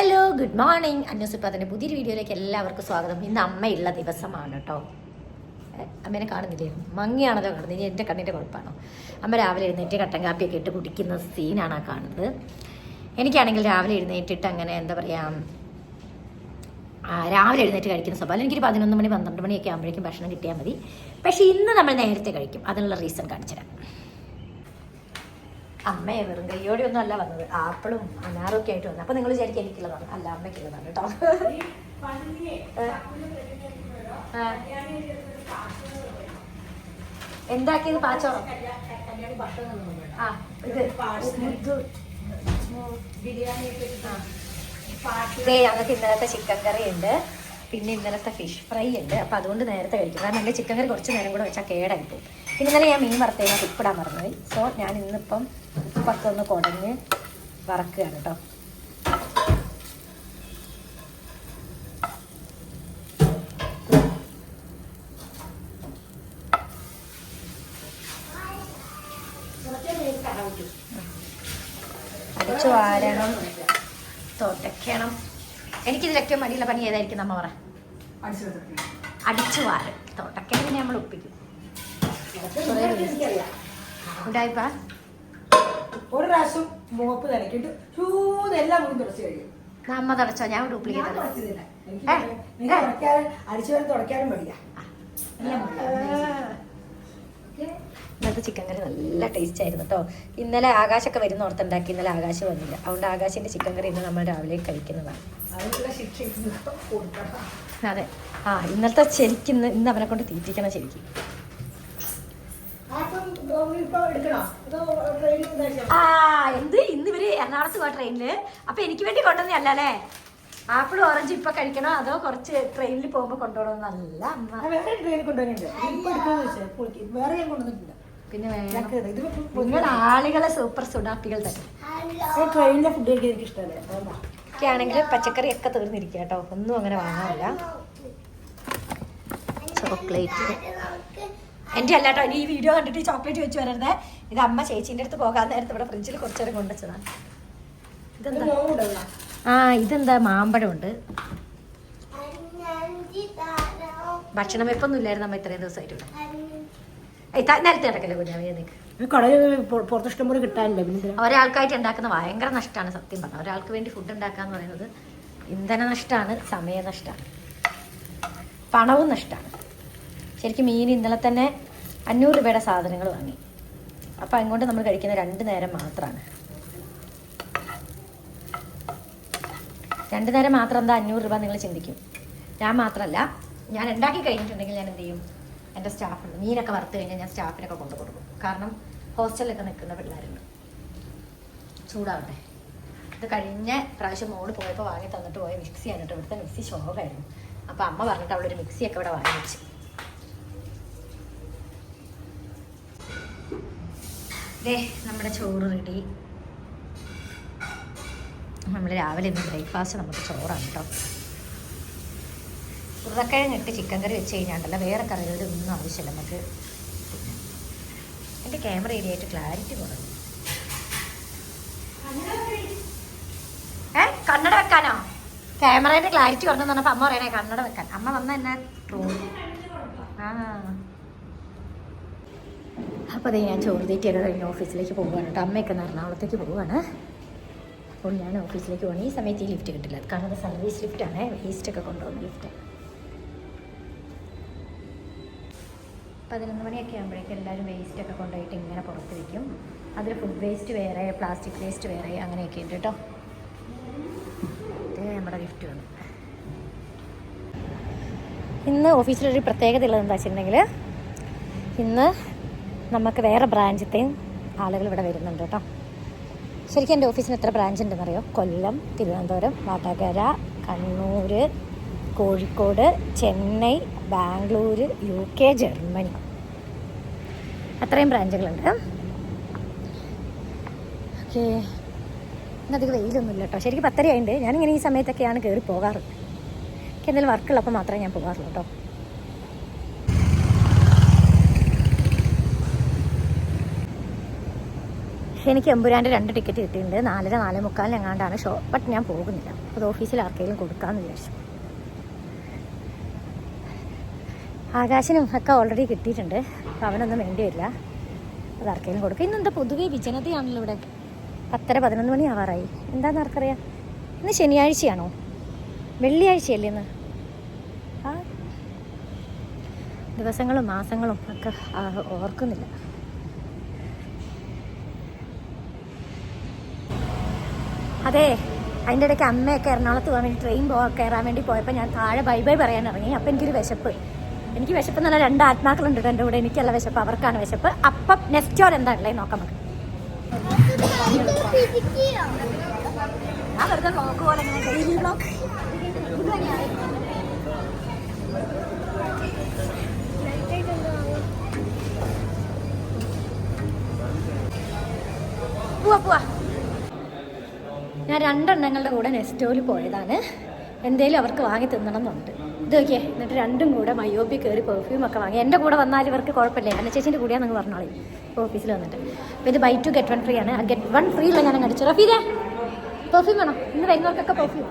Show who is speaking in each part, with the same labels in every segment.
Speaker 1: hello good morning അന്യൂസിപ്പാത്തിൻ്റെ പുതിയൊരു വീഡിയോയിലേക്ക് എല്ലാവർക്കും സ്വാഗതം ഇന്ന് അമ്മയുള്ള ദിവസമാണ് കേട്ടോ അമ്മേനെ കാണുന്നില്ലേ മങ്ങിയാണല്ലോ കാണുന്നത് ഇനി എൻ്റെ കണ്ണിൻ്റെ കുഴപ്പമാണോ അമ്മ രാവിലെ എഴുന്നേറ്റ് കട്ടൻ കാപ്പിയൊക്കെ ഇട്ട് കുടിക്കുന്ന സീനാണ് ആ കാണുന്നത് എനിക്കാണെങ്കിൽ രാവിലെ എഴുന്നേറ്റിട്ട് അങ്ങനെ എന്താ പറയുക രാവിലെ എഴുന്നേറ്റ് കഴിക്കുന്ന സ്വഭാവം എനിക്കൊരു പതിനൊന്ന് മണി പന്ത്രണ്ട് മണിയൊക്കെ ആകുമ്പോഴേക്കും ഭക്ഷണം കിട്ടിയാൽ മതി പക്ഷേ ഇന്ന് നമ്മൾ നേരത്തെ കഴിക്കും അതിനുള്ള റീസൺ കാണിച്ചു തരാം അമ്മയെ വെറും കയ്യോടെ ഒന്നും അല്ല വന്നത് ആപ്പിളും ഒക്കെ ആയിട്ട് വന്നത് അപ്പൊ നിങ്ങൾ വിചാരിക്കും എനിക്കുള്ളതാണ് അല്ല അമ്മയ്ക്കുള്ളതാണ് കേട്ടോ എന്താക്കിയത് പാച്ചോളം ആ ഇത് ഞങ്ങൾക്ക് ഇന്നലത്തെ ചിക്കൻ കറി ഉണ്ട് പിന്നെ ഇന്നലത്തെ ഫിഷ് ഫ്രൈ ഉണ്ട് അപ്പൊ അതുകൊണ്ട് നേരത്തെ കഴിക്കും കാരണം എന്റെ ചിക്കൻ കറി കുറച്ച് നേരം കൂടെ വെച്ചാൽ കേടായി പോകും പിന്നെ ഇന്നലെ ഞാൻ മീൻ വറുത്തതിനകത്ത് ഉപ്പിടാൻ മറന്നുപോയി സോ ഞാൻ ഇന്നിപ്പം ഉപ്പൊക്കെ ഒന്ന് കുടഞ്ഞ് വറക്കുകയാണ് കേട്ടോ അടിച്ചു വാരണം എനിക്കിതിലൊക്കെ മടിയുള്ള പണി ഏതായിരിക്കും നമ്മ പറ അടിച്ചു വാര തോട്ടയ്ക്കൽ നമ്മൾ ഒപ്പിക്കും ഉണ്ടായിപ്പാ
Speaker 2: ഒരു പ്രാവശ്യം മോപ്പ് നനക്കിട്ട് ചൂന്ന് എല്ലാം കൂടി തുടച്ച് കഴിയും
Speaker 1: അമ്മ തുടച്ചോ ഞാൻ ഡ്യൂപ്ലിക്കേറ്റ്
Speaker 2: തുടച്ചതില്ല എനിക്ക് തുടയ്ക്കാനും അടിച്ചു വരെ തുടയ്ക്കാനും മടിയാ
Speaker 1: ഇന്നത്തെ ചിക്കൻ കറി നല്ല ടേസ്റ്റ് ആയിരുന്നു കേട്ടോ ഇന്നലെ ആകാശൊക്കെ വരുന്ന ഓർത്തുണ്ടാക്കി ഇന്നലെ ആകാശം വന്നില്ല അതുകൊണ്ട് ആകാശിന്റെ ചിക്കൻ കറി ഇന്ന് നമ്മൾ രാവിലെ കഴിക്കുന്നതാണ് അതെ ആ ഇന്നലത്തെ ശരിക്കും ഇന്ന് അവനെ കൊണ്ട് തീറ്റിക്കണം ശരിക്കും ആ എന്ത് ഇന്ന് ഇവര് എറണാകുളത്ത് പോവാ ട്രെയിനില് അപ്പൊ എനിക്ക് വേണ്ടി കൊണ്ടുവന്നല്ല അല്ലേ ആപ്പിൾ ഓറഞ്ച് ഇപ്പൊ കഴിക്കണോ അതോ കുറച്ച് ട്രെയിനിൽ പോകുമ്പോ കൊണ്ടുപോകണം നല്ല പിന്നെ ആളുകളെ സൂപ്പർ സുഡാപ്പികൾ തന്നെ
Speaker 2: ട്രെയിനിലെ ഫുഡ്
Speaker 1: ഒക്കെ ആണെങ്കിൽ പച്ചക്കറി ഒക്കെ തീർന്നിരിക്കട്ടോ ഒന്നും അങ്ങനെ വാങ്ങാറില്ല ചോക്ലേറ്റ് എൻ്റെ അല്ലാട്ടോ ഇനി ഈ വീഡിയോ കണ്ടിട്ട് ചോക്ലേറ്റ് വെച്ച് വരരുത് ഇത് അമ്മ ചേച്ചിന്റെ അടുത്ത് പോകാൻ നേരത്തെ ഇവിടെ ഫ്രിഡ്ജിൽ കുറച്ചേരം കൊണ്ടുവച്ചതാണ് ഇതെന്താ ആ ഇതെന്താ മാമ്പഴമുണ്ട് ഭക്ഷണം വെപ്പൊന്നും ഇല്ലായിരുന്നു അമ്മ ഇത്രയും ദിവസമായിട്ടുണ്ട് ഒരാൾക്കായിട്ട് ഉണ്ടാക്കുന്ന ഭയങ്കര നഷ്ടമാണ് സത്യം പറഞ്ഞാൽ ഒരാൾക്ക് വേണ്ടി ഫുഡ് ഉണ്ടാക്കാന്ന് പറയുന്നത് ഇന്ധന നഷ്ടമാണ് സമയ നഷ്ടമാണ് പണവും നഷ്ടമാണ് ശരിക്കും മീൻ ഇന്നലെ തന്നെ അഞ്ഞൂറ് രൂപയുടെ സാധനങ്ങൾ വാങ്ങി അപ്പം അങ്ങോട്ട് നമ്മൾ കഴിക്കുന്ന രണ്ട് നേരം മാത്രമാണ് രണ്ട് നേരം മാത്രം എന്താ അഞ്ഞൂറ് രൂപ നിങ്ങൾ ചിന്തിക്കും ഞാൻ മാത്രമല്ല ഞാൻ ഉണ്ടാക്കി കഴിഞ്ഞിട്ടുണ്ടെങ്കിൽ ഞാൻ എന്ത് ചെയ്യും എൻ്റെ സ്റ്റാഫുണ്ട് മീനൊക്കെ വറുത്ത് കഴിഞ്ഞാൽ ഞാൻ സ്റ്റാഫിനൊക്കെ കൊണ്ടു കൊടുക്കും കാരണം ഹോസ്റ്റലിലൊക്കെ നിൽക്കുന്ന പിള്ളേരുണ്ട് ചൂടാവട്ടെ ഇത് കഴിഞ്ഞ പ്രാവശ്യം മോള് പോയപ്പോൾ വാങ്ങി തന്നിട്ട് പോയ മിക്സി ആയിട്ട് ഇവിടുത്തെ മിക്സി ശോകമായിരുന്നു അപ്പം അമ്മ പറഞ്ഞിട്ട് അവളൊരു മിക്സിയൊക്കെ ഇവിടെ വാങ്ങി ദേ നമ്മുടെ ചോറ് റെഡി നമ്മൾ രാവിലെ ഇന്ന് ബ്രേക്ക്ഫാസ്റ്റ് നമുക്ക് ചോറാണ് കേട്ടോ ഉരുളക്കിഴങ്ങ് ഇട്ട് ചിക്കൻ കറി വെച്ച് കഴിഞ്ഞാണ്ടല്ല വേറെ കറികളുടെ ഒന്നും ആവശ്യമില്ല നമുക്ക് എൻ്റെ ക്യാമറ ഏരിയായിട്ട് ക്ലാരിറ്റി കുറഞ്ഞു ഏ കണ്ണട വെക്കാനോ ക്യാമറയുടെ ക്ലാരിറ്റി കുറഞ്ഞു പറഞ്ഞപ്പോൾ അമ്മ പറയണേ കണ്ണട വെക്കാൻ അമ്മ വന്ന എന്നെ ട്രോളി ആ അപ്പോൾ അതേ ഞാൻ ചോറ് തീറ്റിയൊക്കെ കഴിഞ്ഞ് ഓഫീസിലേക്ക് പോവുകയാണ് കേട്ടോ അമ്മയൊക്കെ എറണാകുളത്തേക്ക് പോവുകയാണ് അപ്പോൾ ഞാൻ ഓഫീസിലേക്ക് പോകണം ഈ സമയത്ത് ഈ ലിഫ്റ്റ് കിട്ടില്ല കാരണം അത് സർവീസ് ലിഫ്റ്റാണ് വേസ്റ്റൊക്കെ കൊണ്ടുപോകുന്ന ലിഫ്റ്റ് പതിനൊന്ന് മണിയൊക്കെ ആകുമ്പോഴേക്കും എല്ലാവരും വേസ്റ്റൊക്കെ കൊണ്ടുപോയിട്ട് ഇങ്ങനെ പുറത്ത് വയ്ക്കും അതിൽ ഫുഡ് വേസ്റ്റ് വേറെ പ്ലാസ്റ്റിക് വേസ്റ്റ് വേറെ അങ്ങനെയൊക്കെ ഉണ്ട് കേട്ടോ നമ്മുടെ ലിഫ്റ്റ് വന്നു ഇന്ന് ഓഫീസിലൊരു പ്രത്യേകത ഉള്ളത് എന്താ വെച്ചിട്ടുണ്ടെങ്കിൽ ഇന്ന് നമുക്ക് വേറെ ബ്രാഞ്ചത്തെയും ആളുകൾ ഇവിടെ വരുന്നുണ്ട് കേട്ടോ ശരിക്കും എൻ്റെ ഓഫീസിന് എത്ര ബ്രാഞ്ച് ഉണ്ടെന്നറിയോ Kollam Thiruvananthapuram Vadakara Kannur Kozhikode Chennai Bangalore U K Germany അത്രയും ബ്രാഞ്ചുകളുണ്ട് ഓക്കെ ഇന്നധികം വെയിലൊന്നുമില്ല കേട്ടോ ശരിക്കും പത്തരയായിട്ടുണ്ട് ഞാനിങ്ങനെ ഈ സമയത്തൊക്കെയാണ് കയറി പോകാറ് എന്തെങ്കിലും വർക്കുള്ളപ്പോൾ മാത്രമേ ഞാൻ പോകാറുള്ളൂ കേട്ടോ എനിക്ക് എമ്പുരാൻ്റെ രണ്ട് ടിക്കറ്റ് കിട്ടിയിട്ടുണ്ട് നാലര നാലേ മുക്കാലിനെങ്ങാണ്ടാണ് ഷോ ബട്ട് ഞാൻ പോകുന്നില്ല അത് ഓഫീസിൽ ആർക്കെങ്കിലും കൊടുക്കാമെന്ന് വിചാരിച്ചു ആകാശനും ഒക്കെ ഓൾറെഡി കിട്ടിയിട്ടുണ്ട് അപ്പം അവനൊന്നും വേണ്ടിയില്ല അത് ആർക്കെങ്കിലും കൊടുക്കും ഇന്നെന്താ പൊതുവെ വിജനതയാണല്ലോ ഇവിടെ പത്തര പതിനൊന്ന് മണി ആവാറായി എന്താണെന്ന് ആർക്കറിയാം ഇന്ന് ശനിയാഴ്ചയാണോ വെള്ളിയാഴ്ചയല്ലേ ഇന്ന് ദിവസങ്ങളും മാസങ്ങളും ഒക്കെ ഓർക്കുന്നില്ല അതെ അതിൻ്റെ ഇടയ്ക്ക് അമ്മയൊക്കെ എറണാകുളത്ത് പോകാൻ വേണ്ടി ട്രെയിൻ പോകാൻ കയറാൻ വേണ്ടി പോയപ്പോൾ ഞാൻ താഴെ ബൈ ബൈ പറയാൻ ഇറങ്ങി അപ്പോൾ എനിക്കൊരു വിശപ്പ് എനിക്ക് വിശപ്പ് എന്നുള്ള രണ്ട് ആത്മാക്കളുണ്ട് എൻ്റെ കൂടെ എനിക്കുള്ള വിശപ്പ് അവർക്കാണ് വിശപ്പ് അപ്പം നെക്സ്റ്റ് ഓർ എന്താ ഉള്ളത് നോക്കാം നമുക്ക് ഞാൻ പോവാ പോവാ ഞാൻ രണ്ടെണ്ണങ്ങളുടെ കൂടെ നെസ്റ്റോയിൽ പോയതാണ് എന്തേലും അവർക്ക് വാങ്ങി തിന്നണം എന്നുണ്ട് ഇത് നോക്കിയേ എന്നിട്ട് രണ്ടും കൂടെ മയോബി കയറി പെർഫ്യൂം ഒക്കെ വാങ്ങി എൻ്റെ കൂടെ വന്നാൽ ഇവർക്ക് കുഴപ്പമില്ല അന്ന ചേച്ചിൻ്റെ കൂടെയാ നിങ്ങൾ പറഞ്ഞോളി ഓഫീസിൽ വന്നിട്ട് അപ്പോൾ ഇത് buy two get one free ആണ് ആ ഗെറ്റ് വൺ ഫ്രീ ഉള്ള ഞാൻ അടിച്ചു റഫീദേ പെർഫ്യൂം വേണം ഇന്ന് വരുന്നവർക്കൊക്കെ പെർഫ്യൂം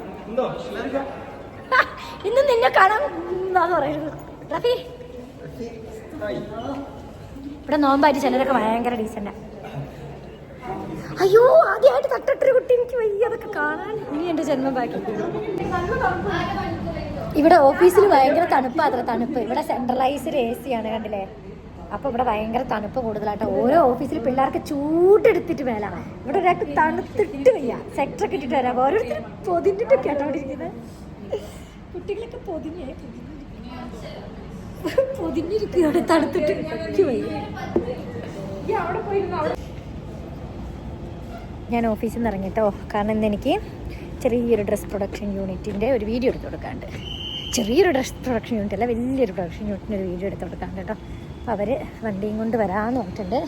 Speaker 1: ഇന്ന് നിന്നെ കാണാൻ എന്നാന്ന് പറയുന്നത് റഫി ഇവിടെ നോമ്പായിട്ട് ചിലരൊക്കെ ഭയങ്കര ഡീസൻറ്റാണ് അയ്യോ ആദ്യമായിട്ട് തട്ടിട്ടൊരു കുട്ടി എനിക്ക് വയ്യ അതൊക്കെ കാണാൻ ഇനി എന്റെ ജന്മം ബാക്കി ഇവിടെ ഓഫീസിൽ ഭയങ്കര അത്ര തണുപ്പ് ഇവിടെ സെൻട്രലൈസ്ഡ് എ സി ആണ് കണ്ടില്ലേ അപ്പോൾ ഇവിടെ ഭയങ്കര തണുപ്പ് കൂടുതലായിട്ട് ഓരോ ഓഫീസിൽ പിള്ളേർക്ക് ചൂട്ടെടുത്തിട്ട് മേല ഇവിടെ ഒരാൾക്ക് തണുത്തിട്ട് വയ്യ സെക്ടർ ഇട്ടിട്ട് വരാം ഓരോരുത്തരും പൊതിഞ്ഞിട്ട് ആട്ടോ അവിടെ ഇരിക്കുന്നത് കുട്ടികളൊക്കെ പൊതിഞ്ഞേ പൊതിഞ്ഞിരിക്കുകയാണ് തണുത്തിട്ട് വയ്യ അവിടെ പോയിരുന്നു ഞാൻ ഓഫീസിൽ നിന്ന് ഇറങ്ങിട്ടോ കാരണം ഇന്നെനിക്ക് ചെറിയൊരു ഡ്രസ്സ് പ്രൊഡക്ഷൻ യൂണിറ്റിൻ്റെ ഒരു വീഡിയോ എടുത്ത് കൊടുക്കാണ്ട് ചെറിയൊരു ഡ്രസ് പ്രൊഡക്ഷൻ യൂണിറ്റ് അല്ല വലിയൊരു പ്രൊഡക്ഷൻ യൂണിറ്റിൻ്റെ ഒരു വീഡിയോ എടുത്ത് കൊടുക്കാണ്ട് കേട്ടോ അപ്പോൾ അവർ വണ്ടിയും കൊണ്ട് വരാമെന്ന് പറഞ്ഞിട്ടുണ്ട്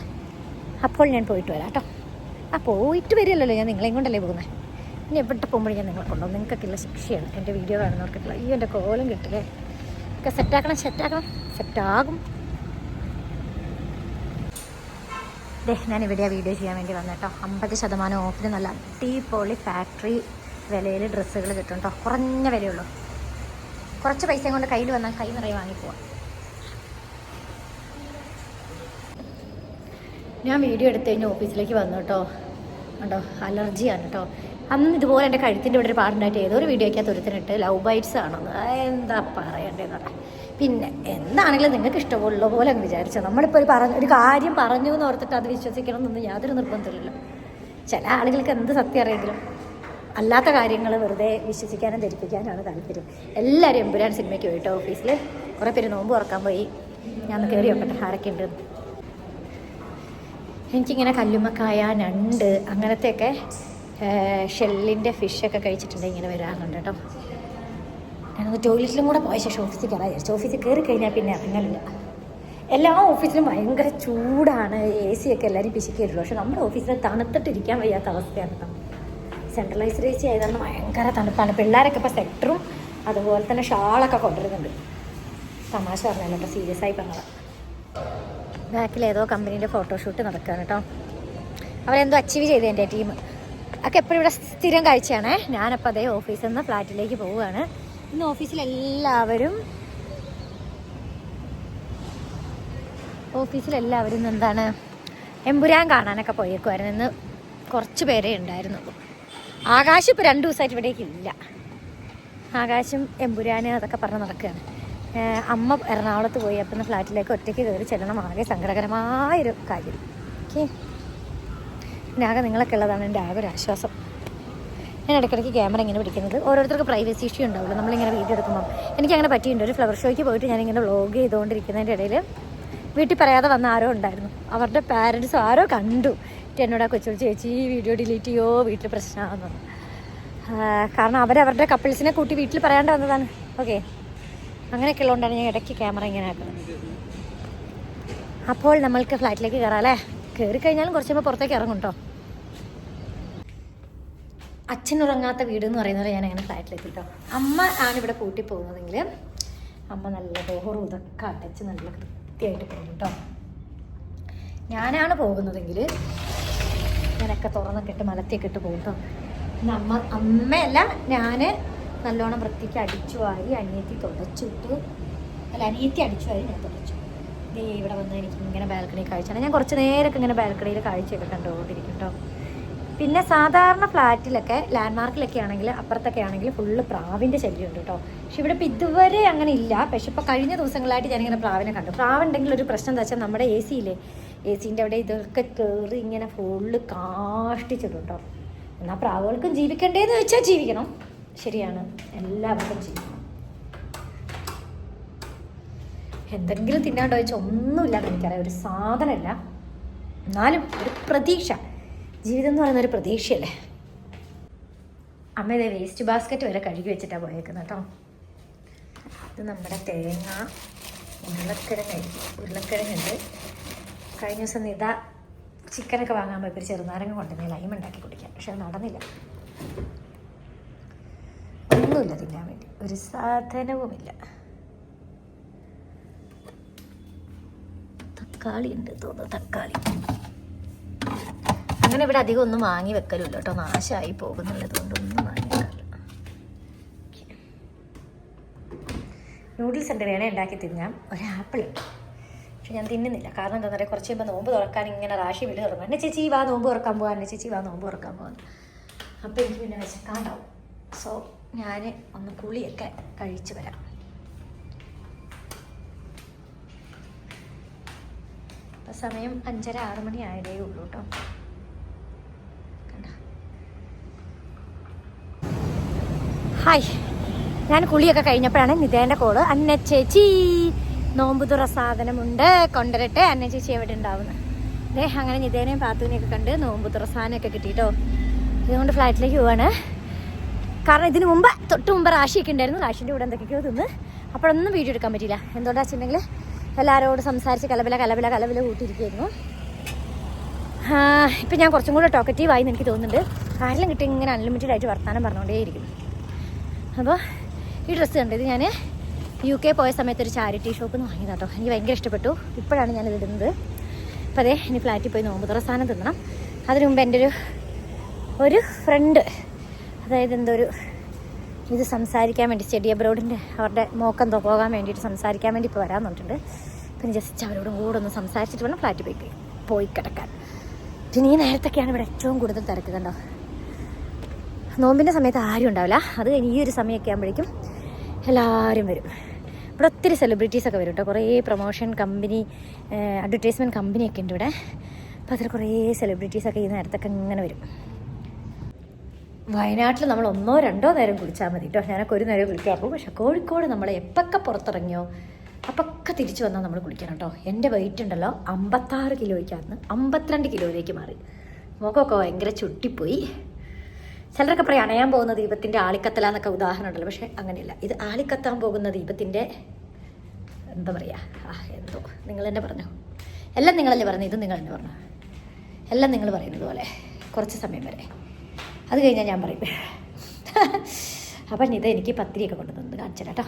Speaker 1: അപ്പോൾ ഞാൻ പോയിട്ട് വരാം കേട്ടോ ആ പോയിട്ട് വരില്ലല്ലോ ഞാൻ നിങ്ങളെയും കൊണ്ടല്ലേ പോകുന്നത് ഇനി എവിടെ പോകുമ്പോഴും ഞാൻ നിങ്ങളെ കൊണ്ടുപോകും നിങ്ങൾക്കൊക്കെയുള്ള ശിക്ഷയാണ് എൻ്റെ വീഡിയോ കാണുന്നവർക്കൊക്കെ ഈ എൻ്റെ കോലം കിട്ടില്ലേ ഒക്കെ സെറ്റാക്കണം സെറ്റാക്കണം സെറ്റാകും ഞാൻ ഇവിടെയാണ് വീഡിയോ ചെയ്യാൻ വേണ്ടി കേട്ടോ അമ്പത് ശതമാനം ഓഫിന് നല്ല അടിപൊളി ഫാക്ടറി വിലയിൽ ഡ്രസ്സുകൾ കിട്ടും കേട്ടോ കുറഞ്ഞ വിലയുള്ളൂ കുറച്ച് പൈസ കൊണ്ട് കയ്യിൽ വന്നാൽ കൈ നിറയെ വാങ്ങിപ്പോവാം ഞാൻ വീഡിയോ എടുത്ത് കഴിഞ്ഞ് ഓഫീസിലേക്ക് വന്നു കേട്ടോ ഉണ്ടോ അലർജിയാണ് കേട്ടോ അന്ന് ഇതുപോലെ എൻ്റെ കഴുത്തിൻ്റെ ഇവിടെ ഒരു പാടുണ്ടായിട്ട് ഏതൊരു വീഡിയോയ്ക്കകത്ത് ഒരുത്തിനിട്ട് ലവ് ബൈറ്റ്സ് ആണോ എന്താ പറയണ്ടേന്നോട്ടെ പിന്നെ എന്താണെങ്കിലും നിങ്ങൾക്ക് ഇഷ്ടമുള്ള പോലെ അങ്ങ് വിചാരിച്ചു നമ്മളിപ്പോൾ ഒരു പറഞ്ഞു ഒരു കാര്യം പറഞ്ഞു എന്ന് ഓർത്തിട്ട് അത് വിശ്വസിക്കണം എന്നൊന്നും യാതൊരു നിർബന്ധമില്ലല്ലോ ചില ആളുകൾക്ക് എന്ത് സത്യം അറിയെങ്കിലും അല്ലാത്ത കാര്യങ്ങൾ വെറുതെ വിശ്വസിക്കാനും ധരിപ്പിക്കാനാണ് താല്പര്യം എല്ലാവരും എമ്പുരാൻ സിനിമയ്ക്ക് പോയിട്ട് ഓഫീസിൽ കുറേ പേര് നോമ്പ് തുറക്കാൻ പോയി ഞാൻ കയറി നോക്കട്ടെ ആരൊക്കെ ഉണ്ട് എനിക്കിങ്ങനെ കല്ലുമ്മക്കായ ഞണ്ട് അങ്ങനത്തെയൊക്കെ ഷെല്ലിൻ്റെ ഫിഷൊക്കെ കഴിച്ചിട്ടുണ്ടെങ്കിൽ ഇങ്ങനെ വരാറുണ്ട് കേട്ടോ ഞാനൊന്ന് ടോയ്ലറ്റിലും കൂടെ പോയ ശേഷം ഓഫീസിൽ കയറാൻ വിചാരിച്ചു ഓഫീസിൽ കയറി കഴിഞ്ഞാൽ പിന്നെ ഇറങ്ങലില്ല എല്ലാ ഓഫീസിലും ഭയങ്കര ചൂടാണ് എ സി ഒക്കെ എല്ലാവരും പിശിക്കരുള്ളൂ പക്ഷെ നമ്മുടെ ഓഫീസിൽ തണുത്തിട്ടിരിക്കാൻ വയ്യാത്ത അവസ്ഥയാണ് സെൻട്രലൈസ്ഡ് എ സി ആയതാണ് ഭയങ്കര തണുപ്പാണ് പിള്ളേരൊക്കെ ഇപ്പോൾ സെക്ടറും അതുപോലെ തന്നെ ഷാളൊക്കെ കൊണ്ടുവരുന്നുണ്ട് തമാശ പറഞ്ഞല്ലോ കേട്ടോ സീരിയസ് ആയി പറഞ്ഞത് ബാക്കിൽ ഏതോ കമ്പനീൻ്റെ ഫോട്ടോഷൂട്ട് നടക്കുക കേട്ടോ അവരെന്തോ അച്ചീവ് ചെയ്ത് എൻ്റെ ടീം ഒക്കെ എപ്പോഴും ഇവിടെ സ്ഥിരം കാഴ്ചയാണ് ഞാനപ്പോൾ അതേ ഓഫീസിൽ നിന്ന് ഫ്ലാറ്റിലേക്ക് പോവുകയാണ് ഇന്ന് ഓഫീസിലെല്ലാവരും എല്ലാവരും എല്ലാവരും എന്താണ് എമ്പുരാൻ കാണാനൊക്കെ പോയേക്കുമായിരുന്നു ഇന്ന് കുറച്ച് പേരെ ഉണ്ടായിരുന്നുള്ളൂ ആകാശം ഇപ്പോൾ രണ്ട് ദിവസമായിട്ട് ഇവിടേക്ക് ഇല്ല ആകാശം എമ്പുരാന് അതൊക്കെ പറഞ്ഞ് നടക്കുകയാണ് അമ്മ എറണാകുളത്ത് പോയി അപ്പം ഫ്ലാറ്റിലേക്ക് ഒറ്റയ്ക്ക് കയറി ചെല്ലണം ആകെ സങ്കടകരമായൊരു കാര്യം ഓക്കെ പിന്നെ ആകെ നിങ്ങളൊക്കെ ഉള്ളതാണ് എൻ്റെ ആകെ ഒരു ആശ്വാസം ഞാൻ ഇടയ്ക്കിടയ്ക്ക് ക്യാമറ ഇങ്ങനെ പിടിക്കുന്നത് ഓരോരുത്തർക്ക് പ്രൈവസി ഇഷ്യൂ ഉണ്ടാവുമല്ലോ നമ്മളിങ്ങനെ വീഡിയോ എടുക്കുമ്പോൾ എനിക്ക് അങ്ങനെ പറ്റിയിട്ടുണ്ട് ഒരു ഫ്ലവർ ഷോയ്ക്ക് പോയിട്ട് ഞാനിങ്ങനെ വ്ളോഗ് ചെയ്തുകൊണ്ടിരിക്കുന്നതിൻ്റെ ഇടയിൽ വീട്ടിൽ പറയാതെ വന്ന ആരോ ഉണ്ടായിരുന്നു അവരുടെ പാരൻസും ആരോ കണ്ടു എന്നോട് ആ കൊച്ചോട് ചേച്ചി ഈ വീഡിയോ ഡിലീറ്റ് ചെയ്യോ വീട്ടിൽ പ്രശ്നമാകുന്നു കാരണം അവരവരുടെ കപ്പിൾസിനെ കൂട്ടി വീട്ടിൽ പറയാണ്ട് വന്നതാണ് ഓക്കെ അങ്ങനെയൊക്കെ ഉള്ളതുകൊണ്ടാണ് ഞാൻ ഇടയ്ക്ക് ക്യാമറ ഇങ്ങനെ ആക്കുന്നത് അപ്പോൾ നമ്മൾക്ക് ഫ്ലാറ്റിലേക്ക് കയറാം അല്ലേ കയറി കഴിഞ്ഞാലും കുറച്ച് കഴിയുമ്പോൾ പുറത്തേക്ക് ഇറങ്ങും കേട്ടോ അച്ഛൻ ഉറങ്ങാത്ത വീട് എന്ന് പറയുന്നത് ഞാൻ അങ്ങനെ ഫ്ലാറ്റിലേക്ക് കേട്ടോ അമ്മ ആണ് ഇവിടെ കൂട്ടി പോകുന്നതെങ്കിൽ അമ്മ നല്ല ദോഹറും ഇതൊക്കെ അടച്ച് നല്ല കൃത്യമായിട്ട് പോകും കേട്ടോ ഞാനാണ് പോകുന്നതെങ്കിൽ ഞാനൊക്കെ തുറന്നൊക്കെ ഇട്ട് മലത്തേക്ക് ഇട്ട് പോകും കേട്ടോ അമ്മ അമ്മയല്ല ഞാൻ നല്ലോണം വൃത്തിക്ക് അടിച്ചു വാരി അനിയത്തി തുടച്ചിട്ട് അല്ല അനിയത്തി അടിച്ചു വാരി ഞാൻ തുടച്ചു ഇവിടെ വന്ന് എനിക്ക് ഇങ്ങനെ ബാൽക്കണി കാഴ്ച ഞാൻ കുറച്ച് നേരമൊക്കെ ഇങ്ങനെ ബാൽക്കണിയിൽ കാഴ്ചയൊക്കെ കണ്ടുകൊണ്ടിരിക്കും കേട്ടോ പിന്നെ സാധാരണ ഫ്ലാറ്റിലൊക്കെ ലാൻഡ് മാർക്കിലൊക്കെ ആണെങ്കിൽ അപ്പുറത്തൊക്കെ ആണെങ്കിൽ ഫുള്ള് പ്രാവിൻ്റെ ശല്യമുണ്ട് കേട്ടോ പക്ഷെ ഇവിടെ ഇപ്പം ഇതുവരെ അങ്ങനെ ഇല്ല പക്ഷെ ഇപ്പോൾ കഴിഞ്ഞ ദിവസങ്ങളായിട്ട് ഞാനിങ്ങനെ പ്രാവിനെ കണ്ടു പ്രാവുണ്ടെങ്കിൽ ഒരു പ്രശ്നം എന്താ വെച്ചാൽ നമ്മുടെ എ സിയിലെ എ സീൻ്റെ അവിടെ ഇതൊക്കെ കയറി ഇങ്ങനെ ഫുള്ള് കാഷ്ടിച്ചത് കേട്ടോ എന്നാൽ പ്രാവുകൾക്കും ജീവിക്കണ്ടേന്ന് വെച്ചാൽ ജീവിക്കണം ശരിയാണ് എല്ലാവർക്കും ജീവിക്കണം എന്തെങ്കിലും തിന്നാണ്ടോ ചോദിച്ചാൽ ഒന്നുമില്ലാതെ എനിക്കറിയാം ഒരു സാധനമല്ല എന്നാലും ഒരു പ്രതീക്ഷ ജീവിതം എന്ന് പറയുന്ന ഒരു പ്രതീക്ഷയല്ലേ അമ്മ വേസ്റ്റ് ബാസ്ക്കറ്റ് വരെ കഴുകി വെച്ചിട്ടാണ് പോയേക്കുന്നത് കേട്ടോ ഇത് നമ്മുടെ തേങ്ങ ഉരുളക്കിഴങ്ങ് ഉരുളക്കിഴങ്ങുണ്ട് കഴിഞ്ഞ ദിവസം നിത ചിക്കനൊക്കെ വാങ്ങാൻ പോയപ്പോൾ ചെറുനാരങ്ങ കൊണ്ടുവന്ന് ലൈം ഉണ്ടാക്കി കുടിക്കാം പക്ഷെ അത് നടന്നില്ല ഒന്നുമില്ല തിന്നാൻ വേണ്ടി ഒരു സാധനവുമില്ല തക്കാളി ഉണ്ട് തോന്നുന്നു തക്കാളി അങ്ങനെ ഇവിടെ അധികം ഒന്നും വാങ്ങി വെക്കലുമില്ല കേട്ടോ നാശമായി പോകുന്നുള്ളത് കൊണ്ട് ഒന്നും വാങ്ങി നൂഡിൽസ് എൻ്റെ വേണേ ഉണ്ടാക്കി തിന്നാം ഒരു ആപ്പിൾ പക്ഷെ ഞാൻ തിന്നുന്നില്ല കാരണം എന്താ പറയുക കുറച്ച് കഴിയുമ്പോൾ നോമ്പ് തുറക്കാൻ ഇങ്ങനെ റാഷി വിളി തുറക്കും എന്നെ ചേച്ചി വാ നോമ്പ് തുറക്കാൻ പോകാൻ എന്നെ ചേച്ചി വാ നോമ്പ് തുറക്കാൻ പോകാൻ അപ്പോൾ എനിക്ക് പിന്നെ വിശക്കാണ്ടാവും സോ ഞാൻ ഒന്ന് കുളിയൊക്കെ കഴിച്ചു വരാം സമയം അഞ്ചര ആറ് മണി ആയതേ ഉള്ളൂ കേട്ടോ ഹായ് ഞാൻ കുളിയൊക്കെ കഴിഞ്ഞപ്പോഴാണ് നിതേൻ്റെ കോള് അന്ന ചേച്ചി തുറ സാധനമുണ്ട് കൊണ്ടുവരട്ടെ അന്ന ചേച്ചി എവിടെ ഉണ്ടാവുന്നത് അതെ അങ്ങനെ നിതേനെയും പാത്തുവിനെയൊക്കെ കണ്ട് തുറ സാധനമൊക്കെ കിട്ടിയിട്ടോ ഇതുകൊണ്ട് ഫ്ലാറ്റിലേക്ക് പോവാണ് കാരണം ഇതിന് മുമ്പ് തൊട്ട് മുമ്പ് റാഷിയൊക്കെ ഉണ്ടായിരുന്നു റാഷിൻ്റെ കൂടെ എന്തൊക്കെയോ തിന്ന് അപ്പോഴൊന്നും വീഡിയോ എടുക്കാൻ പറ്റില്ല എന്തുകൊണ്ടാ വെച്ചിട്ടുണ്ടെങ്കിൽ എല്ലാവരോട് സംസാരിച്ച് കലബല കലബല കലബല കൂട്ടിയിരിക്കുകയായിരുന്നു ഇപ്പം ഞാൻ കുറച്ചും കൂടെ ടോക്കറ്റീവായി എന്ന് എനിക്ക് തോന്നുന്നുണ്ട് ആരെല്ലാം കിട്ടി ഇങ്ങനെ അൺലിമിറ്റഡ് ആയിട്ട് വർത്താനം പറഞ്ഞുകൊണ്ടേയിരിക്കും അപ്പോൾ ഈ ഡ്രസ്സ് കണ്ടത് ഞാൻ യു കെ പോയ സമയത്ത് ഒരു ചാരിറ്റി ഷോപ്പിൽ നിന്ന് വാങ്ങിയത് കേട്ടോ എനിക്ക് ഭയങ്കര ഇഷ്ടപ്പെട്ടു ഇപ്പോഴാണ് ഞാനിത് ഇടുന്നത് അപ്പോൾ അതെ ഇനി ഫ്ലാറ്റിൽ പോയി നോമ്പ് സാധനം തിന്നണം അതിനു മുമ്പ് എൻ്റെ ഒരു ഒരു ഫ്രണ്ട് അതായത് എന്തോ ഒരു ഇത് സംസാരിക്കാൻ വേണ്ടി സ്റ്റഡി അബ്രോഡിൻ്റെ അവരുടെ മോക്കെന്തോ പോകാൻ വേണ്ടിയിട്ട് സംസാരിക്കാൻ വേണ്ടി ഇപ്പോൾ വരാൻ നോക്കിയിട്ടുണ്ട് പിന്നെ ജസ്റ്റ് അവരോടും കൂടെ ഒന്ന് സംസാരിച്ചിട്ട് വേണം ഫ്ലാറ്റിൽ പോയി പോയി കിടക്കാൻ പിന്നെ ഈ നേരത്തൊക്കെയാണ് ഇവിടെ ഏറ്റവും കൂടുതൽ തിരക്ക് കണ്ടോ നോമ്പിൻ്റെ സമയത്ത് ആരും ഉണ്ടാവില്ല അത് കഴിഞ്ഞ് ഈ ഒരു സമയമൊക്കെ ആകുമ്പോഴേക്കും എല്ലാവരും വരും ഇവിടെ ഒത്തിരി സെലിബ്രിറ്റീസൊക്കെ വരും കേട്ടോ കുറേ പ്രൊമോഷൻ കമ്പനി അഡ്വർടൈസ്മെൻറ്റ് കമ്പനിയൊക്കെ ഉണ്ട് ഇവിടെ അപ്പോൾ അതിൽ കുറേ സെലിബ്രിറ്റീസൊക്കെ ഈ നേരത്തൊക്കെ ഇങ്ങനെ വരും വയനാട്ടിൽ നമ്മൾ ഒന്നോ രണ്ടോ നേരം കുളിച്ചാൽ മതി കേട്ടോ ഞാനൊക്കെ ഒരു നേരം കുളിക്കാറുള്ളൂ പക്ഷേ കോഴിക്കോട് നമ്മൾ എപ്പൊക്കെ പുറത്തിറങ്ങിയോ അപ്പൊക്കെ തിരിച്ചു വന്നാൽ നമ്മൾ കുളിക്കണം കേട്ടോ എൻ്റെ വെയിറ്റ് ഉണ്ടല്ലോ അമ്പത്താറ് കിലോയ്ക്കാന്ന് അമ്പത്തിരണ്ട് കിലോയിലേക്ക് മാറി മുഖമൊക്കെ ഭയങ്കര ചുട്ടിപ്പോയി ചിലരൊക്കെ പറയും അണയാൻ പോകുന്ന ദീപത്തിൻ്റെ ആളിക്കത്തല എന്നൊക്കെ ഉദാഹരണം ഉണ്ടല്ലോ പക്ഷെ അങ്ങനെയല്ല ഇത് ആളിക്കത്താൻ പോകുന്ന ദീപത്തിൻ്റെ എന്താ പറയുക ആ എന്തോ നിങ്ങൾ തന്നെ പറഞ്ഞു എല്ലാം നിങ്ങളല്ലേ പറഞ്ഞു ഇത് നിങ്ങൾ തന്നെ പറഞ്ഞു എല്ലാം നിങ്ങൾ പറയുന്നത് പോലെ കുറച്ച് സമയം വരെ അത് കഴിഞ്ഞാൽ ഞാൻ പറയും അപ്പം ഇത് എനിക്ക് പത്തിരിയൊക്കെ കൊണ്ടുവന്നത് കാണിച്ചു കേട്ടോ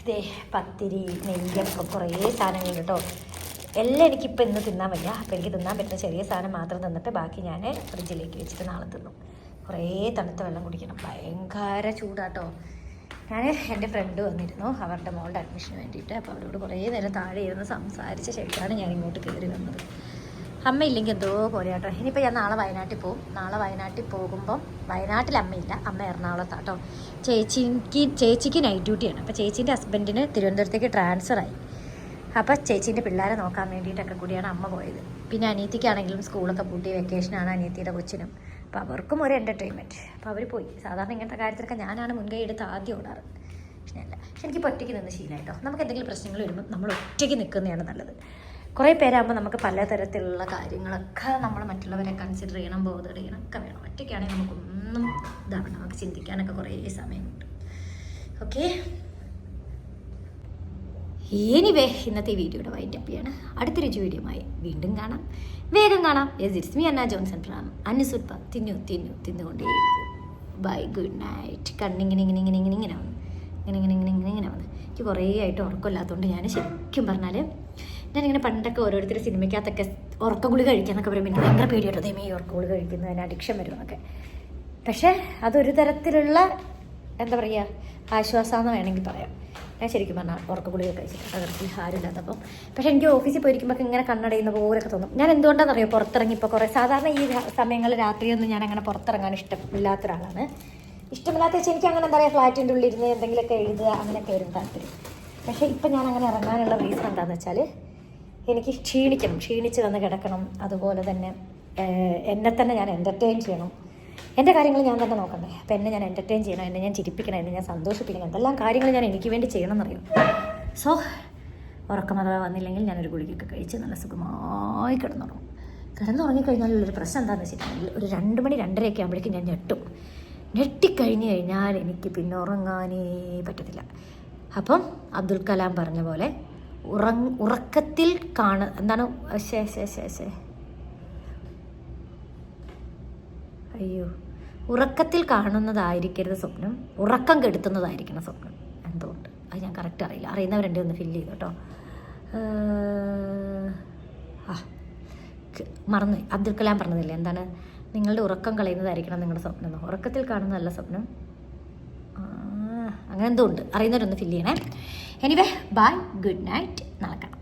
Speaker 1: ഇതേ പത്തിരി നെയ്യൊക്കെ കുറേ സാധനങ്ങൾ കേട്ടോ എല്ലാം എനിക്കിപ്പോൾ ഇന്ന് തിന്നാൻ വയ്യ അപ്പോൾ എനിക്ക് തിന്നാൻ പറ്റുന്ന ചെറിയ സാധനം മാത്രം തിന്നിട്ട് ബാക്കി ഞാൻ ഫ്രിഡ്ജിലേക്ക് വെച്ചിട്ട് നാളെ തിന്നു കുറേ തണുത്ത വെള്ളം കുടിക്കണം ഭയങ്കര ചൂടാട്ടോ ഞാൻ എൻ്റെ ഫ്രണ്ട് വന്നിരുന്നു അവരുടെ മോളുടെ അഡ്മിഷന് വേണ്ടിയിട്ട് അപ്പോൾ അവരോട് കുറേ നേരം താഴെ ഇരുന്ന് സംസാരിച്ച ശേഷമാണ് ഞാൻ ഇങ്ങോട്ട് കയറി വന്നത് അമ്മ ഇല്ലെങ്കിൽ എന്തോ പോലെ കേട്ടോ ഇനിയിപ്പോൾ ഞാൻ നാളെ വയനാട്ടിൽ പോകും നാളെ വയനാട്ടിൽ പോകുമ്പോൾ വയനാട്ടിൽ അമ്മയില്ല അമ്മ എറണാകുളത്താട്ടോ ചേച്ചിക്ക് ചേച്ചിക്ക് നൈറ്റ് ഡ്യൂട്ടിയാണ് അപ്പോൾ ചേച്ചീൻ്റെ ഹസ്ബൻഡിന് തിരുവനന്തപുരത്തേക്ക് ട്രാൻസ്ഫറായി അപ്പോൾ ചേച്ചീൻ്റെ പിള്ളേരെ നോക്കാൻ വേണ്ടിയിട്ടൊക്കെ കൂടിയാണ് അമ്മ പോയത് പിന്നെ അനിയത്തിക്കാണെങ്കിലും സ്കൂളൊക്കെ പൂട്ടി വെക്കേഷനാണ് അനിയത്തിയുടെ കൊച്ചിനും അപ്പോൾ അവർക്കും ഒരു എൻ്റർടൈൻമെൻറ്റ് അപ്പോൾ അവർ പോയി സാധാരണ ഇങ്ങനത്തെ കാര്യത്തിലൊക്കെ ഞാനാണ് മുൻകൈ എടുത്ത് ആദ്യം ഓടാറ് അല്ല പക്ഷെ എനിക്ക് ഒറ്റയ്ക്ക് നിന്ന് ശീലമായിട്ടോ നമുക്ക് എന്തെങ്കിലും പ്രശ്നങ്ങൾ വരുമ്പോൾ നമ്മൾ ഒറ്റയ്ക്ക് നിൽക്കുന്നതാണ് നല്ലത് കുറേ പേരാകുമ്പോൾ നമുക്ക് പലതരത്തിലുള്ള കാര്യങ്ങളൊക്കെ നമ്മൾ മറ്റുള്ളവരെ കൺസിഡർ ചെയ്യണം ബോധർ ചെയ്യണം ഒക്കെ വേണം ഒറ്റയ്ക്കാണെങ്കിൽ നമുക്കൊന്നും ഇതാവണം നമുക്ക് ചിന്തിക്കാനൊക്കെ കുറേ സമയമുണ്ട് ഓക്കെ എനിവേ ഇന്നത്തെ വീഡിയോയുടെ വൈൻഡപ്പിയാണ് അടുത്തൊരു ജോലിയുമായി വീണ്ടും കാണാം വേഗം കാണാം yes it's me Anna Johnson Ram അന്നിസുൽപ്പ തിന്നു തിന്നു തിന്നുകൊണ്ടേയിരിക്കും ബൈ ഗുഡ് നൈറ്റ് കണ്ണിങ്ങനെ ഇങ്ങനെ ഇങ്ങനെ ഇങ്ങനെ ഇങ്ങനെ വന്നു ഇങ്ങനെ ഇങ്ങനെ ഇങ്ങനെ ഇങ്ങനെ ഇങ്ങനെ വന്നു എനിക്ക് കുറേ ആയിട്ട് ഉറക്കമില്ലാത്തതുകൊണ്ട് ഞാൻ ശരിക്കും പറഞ്ഞാൽ ഞാനിങ്ങനെ പണ്ടൊക്കെ ഓരോരുത്തർ സിനിമയ്ക്കകത്തൊക്കെ ഉറക്ക ഗുളി കഴിക്കാന്നൊക്കെ പറയുമ്പോൾ എനിക്ക് ഭയങ്കര പേടിയായിട്ടോ ദൈവം ഉറക്ക ഗുളി കഴിക്കുന്നതിന് അഡിക്ഷൻ വരുമെന്നൊക്കെ പക്ഷേ അതൊരു തരത്തിലുള്ള എന്താ പറയുക ആശ്വാസമെന്ന് വേണമെങ്കിൽ പറയാം ഞാൻ ശരിക്കും പറഞ്ഞാൽ ഉറക്ക ഗുളിക കഴിച്ചിട്ടുണ്ട് അകർത്തി ഹാരില്ലാത്തപ്പം പക്ഷേ എനിക്ക് ഓഫീസിൽ പോയിരിക്കുമ്പോൾ ഇങ്ങനെ കണ്ണടയുന്ന പോലെയൊക്കെ തോന്നും ഞാൻ പുറത്തിറങ്ങി ഇപ്പോൾ കുറേ സാധാരണ ഈ സമയങ്ങളിൽ രാത്രിയൊന്നും ഞാൻ അങ്ങനെ പുറത്തിറങ്ങാൻ ഇഷ്ടമില്ലാത്ത ഒരാളാണ് ഇഷ്ടമില്ലാത്ത വെച്ചാൽ എനിക്ക് അങ്ങനെ എന്താ പറയുക ഫ്ലാറ്റിൻ്റെ ഉള്ളിൽ ഇരുന്ന് എന്തെങ്കിലുമൊക്കെ എഴുതുക അങ്ങനെയൊക്കെ വരും താല്പര്യം പക്ഷേ ഇപ്പം ഞാൻ അങ്ങനെ ഇറങ്ങാനുള്ള റീസൺ എന്താണെന്ന് വെച്ചാൽ എനിക്ക് ക്ഷീണിക്കണം ക്ഷീണിച്ച് വന്ന് കിടക്കണം അതുപോലെ തന്നെ എന്നെ തന്നെ ഞാൻ എൻ്റർടൈൻ ചെയ്യണം എൻ്റെ കാര്യങ്ങൾ ഞാൻ തന്നെ നോക്കണ്ടേ അപ്പം എന്നെ ഞാൻ എൻ്റർടൈൻ ചെയ്യണം എന്നെ ഞാൻ ചിരിപ്പിക്കണം എന്നെ ഞാൻ സന്തോഷിപ്പിക്കണം എന്തെല്ലാം കാര്യങ്ങൾ ഞാൻ എനിക്ക് വേണ്ടി ചെയ്യണമെന്നറിയും സോ ഉറക്കം അഥവാ വന്നില്ലെങ്കിൽ ഞാനൊരു ഗുളികയൊക്കെ കഴിച്ച് നല്ല സുഖമായി കിടന്നുറങ്ങും കിടന്നുറങ്ങിക്കഴിഞ്ഞാൽ ഒരു പ്രശ്നം എന്താണെന്ന് വെച്ചിട്ടുണ്ടെങ്കിൽ ഒരു രണ്ട് മണി രണ്ടരയൊക്കെ ആകുമ്പോഴേക്കും ഞാൻ ഞെട്ടും ഞെട്ടിക്കഴിഞ്ഞ് കഴിഞ്ഞാൽ എനിക്ക് പിന്നെ ഉറങ്ങാനേ പറ്റത്തില്ല അപ്പം അബ്ദുൽ കലാം പറഞ്ഞ പോലെ ഉറങ് ഉറക്കത്തിൽ കാണ എന്താണ് ശേ ശേ ശേ ശേ അയ്യോ ഉറക്കത്തിൽ കാണുന്നതായിരിക്കരുത് സ്വപ്നം ഉറക്കം കെടുത്തുന്നതായിരിക്കണം സ്വപ്നം എന്തുകൊണ്ട് അത് ഞാൻ കറക്റ്റ് അറിയില്ല അറിയുന്നവരുണ്ടെങ്കിൽ ഒന്ന് ഫില്ല് ചെയ്തു കേട്ടോ മറന്നു അബ്ദുൽ കലാം പറഞ്ഞതില്ലേ എന്താണ് നിങ്ങളുടെ ഉറക്കം കളയുന്നതായിരിക്കണം നിങ്ങളുടെ സ്വപ്നം ഉറക്കത്തിൽ കാണുന്നതല്ല സ്വപ്നം അങ്ങനെ എന്തോ ഉണ്ട് അറിയുന്നവരൊന്ന് ഫില്ല് ചെയ്യണേ എനിവേ ബൈ ഗുഡ് നൈറ്റ് നടക്കണം